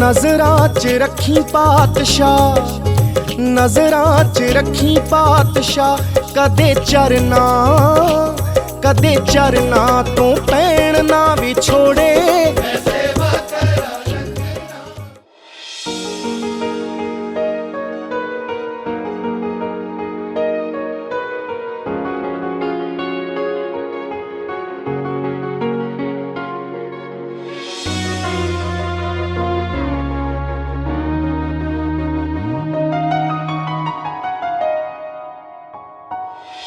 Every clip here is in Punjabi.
ਨਜ਼ਰਾਂ 'ਚ ਰੱਖੀ ਪਾਤਸ਼ਾਹ। ਨਜ਼ਰਾਂ 'ਚ ਰੱਖੀ ਪਾਤਸ਼ਾਹ, ਕਦੇ ਚਰਨਾ ਕਦੇ ਚਰਨਾ ਤੋਂ ਪੈਣ ਨਾ ਵਿਛੋੜੇ।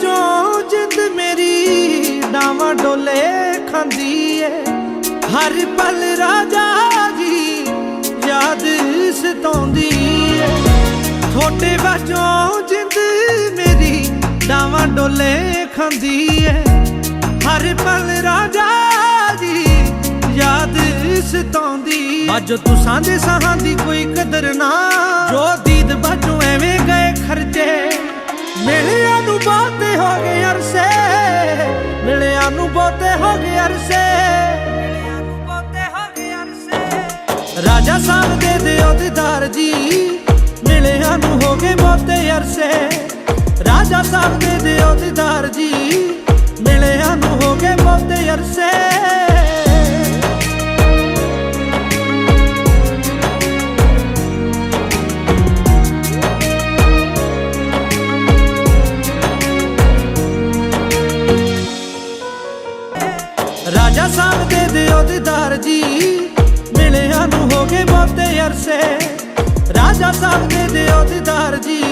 ਚੋਂ ਜਿੰਦ ਮੇਰੀ, ਡਾਵਾਂ ਡੋਲੇ ਖਾਂਦੀ ਏ। ਹਰ ਪਲ ਰਾਜਾ ਜੀ ਯਾਦ ਸਤਾਉਂਦੀ ਏ। ਤੁਹਾਡੇ ਬਾਝੋਂ ਜਿੰਦ ਮੇਰੀ, ਡਾਵਾਂ ਡੋਲੇ ਖਾਂਦੀ ਏ। ਹਰ ਪਲ ਰਾਜਾ ਜੀ ਯਾਦ ਸਤਾਉਂਦੀ ਅੱਜ ਤੁਸਾਂ ਦੇ ਸਾਹਾਂ ਦੀ ਕੋਈ ਮਿਲਿਆ ਨੂੰ ਬਹੁਤੇ ਹੋ ਗਏ ਅਰਸੇ ਮਿਲਿਆ ਨੂੰ ਬਹੁਤੇ ਹੋ ਗਏ ਅਰਸੇ। ਰਾਜਾ ਸਾਹਿਬ ਦੇ ਦਿਓ ਦੀਦਾਰ ਜੀ, ਮਿਲਿਆ ਨੂੰ ਹੋ ਗਏ ਬਹੁਤੇ ਅਰਸੇ। ਰਾਜਾ ਸਾਹਿਬ ਦੇ ਦਿਓ ਦੀਦਾਰ ਜੀ, ਮਿਲਿਆ ਨੂੰ ਹੋ ਗਏ ਬਹੁਤੇ ਅਰਸੇ। ਰਾਜਾ ਦੇ ਦਿਓ ਦੀਦਾਰ ਜੀ। ਮਿਲਿਆ ਨੂੰ ਹੋ ਗਏ ਬਹੁਤੇ ਅਰਸੇ। ਰਾਜਾ ਸਾਹਿਬ ਦੇ ਦਿਓ ਦੀਦਾਰ ਜੀ।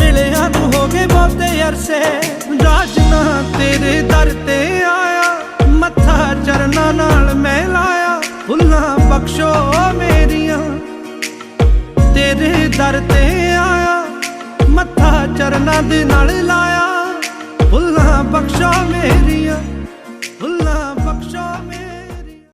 ਮਿਲਿਆ ਨੂੰ ਹੋ ਗਏ ਬਹੁਤੇ ਅਰਸੇ। ਰਾਜਨਾ ਤੇਰੇ ਦਰ ਤੇ ਆਇਆ। ਮੱਥਾ ਚਰਨਾਂ ਨਾਲ ਮੈਂ ਲਾਇਆ। ਫੁੱਲਾਂ ਬਖਸ਼ੋ ਮੇਰੀਆਂ। ਤੇਰੇ ਦਰ ਤੇ ਆਇਆ। ਮੱਥਾ ਚਰਨਾਂ ਦੇ ਨਾਲ ਲਾਇਆ। ਫੁੱਲਾਂ ਬਖਸ਼ੋ ਮੇਰੀਆਂ।